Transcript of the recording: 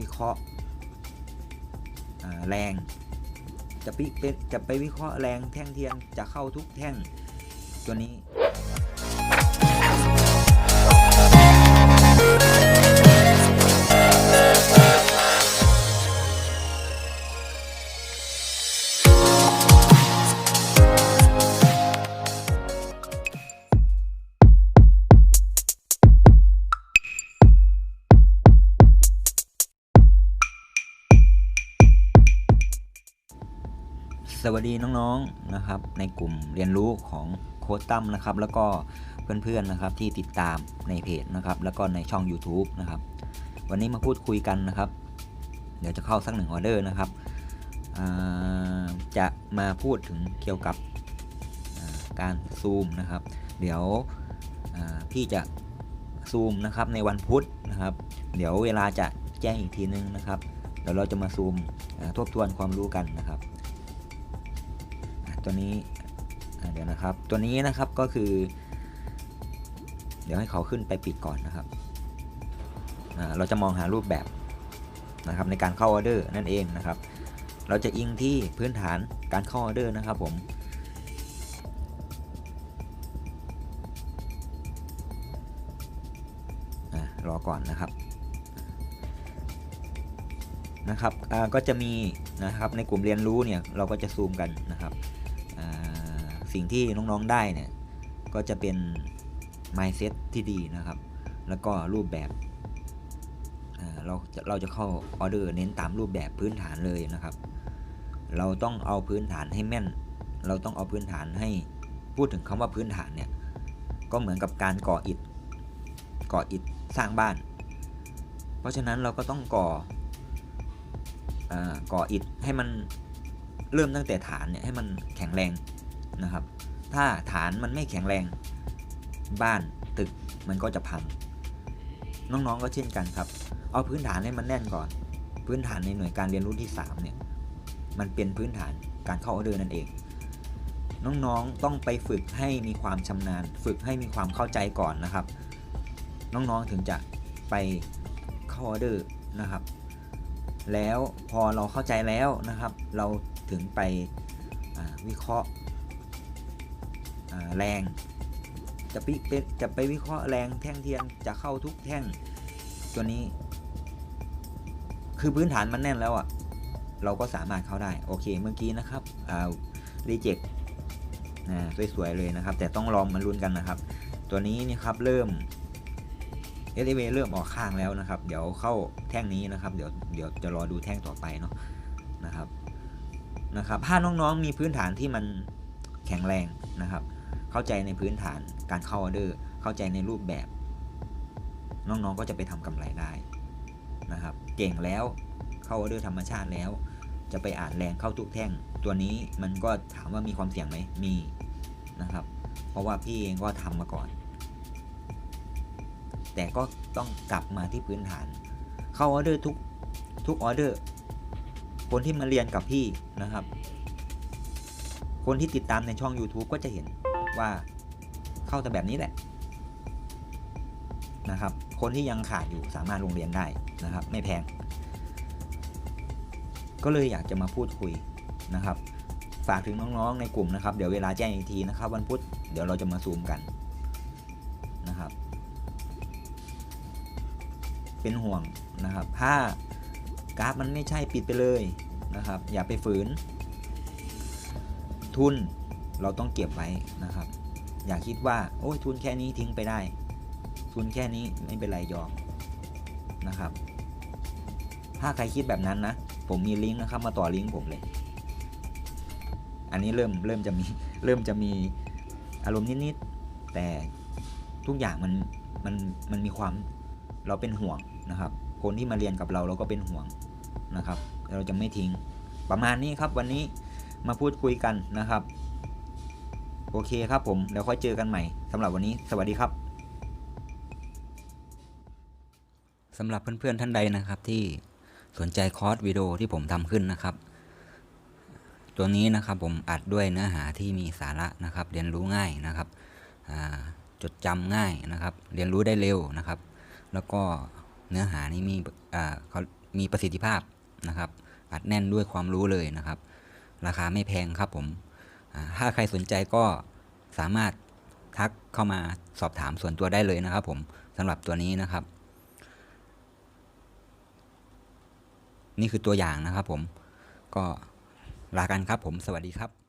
วิเคราะห์แรง จะปิเป็นจะไปวิเคราะห์แรงแท่งเทียนจะเข้าทุกแท่งตัวนี้ สวัสดีน้องๆนะครับ ในกลุ่มเรียนรู้ของโค้ดตั้มนะครับ แล้วก็เพื่อนๆนะครับที่ติดตามในเพจนะครับ แล้วก็ในช่อง YouTube นะครับ วันนี้มาพูดคุยกันนะครับ เดี๋ยวจะเข้าสักหนึ่งออเดอร์นะครับจะมาพูดถึงเกี่ยวกับการซูมนะครับ เดี๋ยวพี่จะซูมนะครับในวันพุธนะครับ เดี๋ยวเวลาจะแจ้งอีกทีนึงนะครับเดี๋ยวเราจะมาซูมทบทวนความรู้กันนะครับ ตัวนี้เดี๋ยวนะครับ ตัวนี้นะครับก็คือ เดี๋ยวให้เขาขึ้นไปปิดก่อนนะครับ เราจะมองหารูปแบบนะครับในการเข้าออเดอร์นั่นเองนะครับ เราจะอิงที่พื้นฐานการเข้าออเดอร์นะครับผมรอก่อนนะครับนะครับอ่าก็จะมีนะครับในกลุ่มเรียนรู้เนี่ยเราก็จะซูมกันนะครับ สิ่งที่น้องๆได้เนี่ย ก็จะเป็น mindset ที่ดีนะครับ แล้วก็รูปแบบเราจะเราจะเข้าออเดอร์เน้นตามรูปแบบพื้นฐานเลยนะครับ เราต้องเอาพื้นฐานให้แม่น เราต้องเอาพื้นฐานให้พูดถึงคำว่าพื้นฐานเนี่ย ก็เหมือนกับการก่ออิฐ ก่ออิฐสร้างบ้าน เพราะฉะนั้นเราก็ต้องก่ออาก่ออิฐให้มันเริ่มตั้งแต่ฐานเนี่ยให้มันแข็งแรง นะครับ ถ้าฐานมันไม่แข็งแรงบ้านตึกมันก็จะพัง น้องๆก็เช่นกันครับ เอาพื้นฐานให้มันแน่นก่อน พื้นฐานในหน่วยการเรียนรู้ที่ 3 เนี่ย มันเป็นพื้นฐานการเข้าออเดอร์นั่นเอง น้องๆต้องไปฝึกให้มีความชำนาญ ฝึกให้มีความเข้าใจก่อนนะครับ น้องๆถึงจะไปเข้าออเดอร์นะครับ แล้วพอเราเข้าใจแล้วนะครับ เราถึงไปวิเคราะห์ แรง จะปิเป็นจะไปวิเคราะห์แรงแท่งเทียนจะเข้าทุกแท่งตัวนี้ คือพื้นฐานมันแน่นแล้วอะ่ะเราก็สามารถเข้าได้ โอเคเมื่อกี้นะครับรีเจ็คนะสวยๆเลยนะครับ แต่ต้องลองมาลุ้นกันนะครับ ตัวนี้นี่ครับเริ่มเอสเเริ่มออกข้างแล้วนะครับ เดี๋ยวเข้าแท่งนี้นะครับ เดี๋ยวเดี๋ยวจะรอดูแท่งต่อไปเนาะนะครับนะครับ ถ้าน้องๆมีพื้นฐานที่มันแข็งแรงนะครับ เข้าใจในพื้นฐานการเข้าออเดอร์ เข้าใจในรูปแบบ น้องๆก็จะไปทำกำไรได้นะครับ เก่งแล้วเข้าออเดอร์ธรรมชาติแล้ว จะไปอ่านแรงเข้าทุกแท่ง ตัวนี้มันก็ถามว่ามีความเสี่ยงไหมมีนะครับ เพราะว่าพี่เองก็ทำมาก่อน แต่ก็ต้องกลับมาที่พื้นฐาน เข้าออเดอร์ทุกทุกออเดอร์ คนที่มาเรียนกับพี่นะครับ คนที่ติดตามในช่อง YouTube ก็จะเห็น ว่าเข้าแต่แบบนี้แหละนะครับ คนที่ยังขาดอยู่สามารถลงเรียนได้นะครับ ไม่แพง ก็เลยอยากจะมาพูดคุยนะครับ ฝากถึงน้องๆในกลุ่มนะครับ เดี๋ยวเวลาแจ้งอีกทีนะครับ วันพุธเดี๋ยวเราจะมาซูมกันนะครับ เป็นห่วงนะครับ ถ้ากราฟมันไม่ใช่ปิดไปเลยนะครับ อย่าไปฝืน ทุน เราต้องเก็บไว้นะครับ อย่าคิดว่า โอ้ยทุนแค่นี้ทิ้งไปได้ ทุนแค่นี้ไม่เป็นไรยอมนะครับ ถ้าใครคิดแบบนั้นนะ ผมมีลิงก์นะครับ มาต่อลิงก์ผมเลย อันนี้เริ่มเริ่มจะมีเริ่มจะมีอารมณ์นิดๆแต่ทุกอย่างมันมันมันมีความเราเป็นห่วงนะครับ คนที่มาเรียนกับเราเราก็เป็นห่วงนะครับ เราจะไม่ทิ้งประมาณนี้ครับวันนี้มาพูดคุยกันนะครับ โอเคครับผมเดี๋ยวค่อยเจอกันใหม่สำหรับวันนี้ สวัสดีครับสำหรับเพื่อนๆท่านใดนะครับที่สนใจคอร์สวิดีโอที่ผมทำขึ้นนะครับ ตัวนี้นะครับผมอัดด้วยเนื้อหาที่มีสาระนะครับ เรียนรู้ง่ายนะครับจดจำง่ายนะครับ เรียนรู้ได้เร็วนะครับ แล้วก็เนื้อหานี่มีเขามีประสิทธิภาพนะครับ อัดแน่นด้วยความรู้เลยนะครับ ราคาไม่แพงครับผม ถ้าใครสนใจก็สามารถทักเข้ามาสอบถามส่วนตัวได้เลยนะครับ ผมสำหรับตัวนี้นะครับ นี่คือตัวอย่างนะครับผมก็ลากันครับผมสวัสดีครับ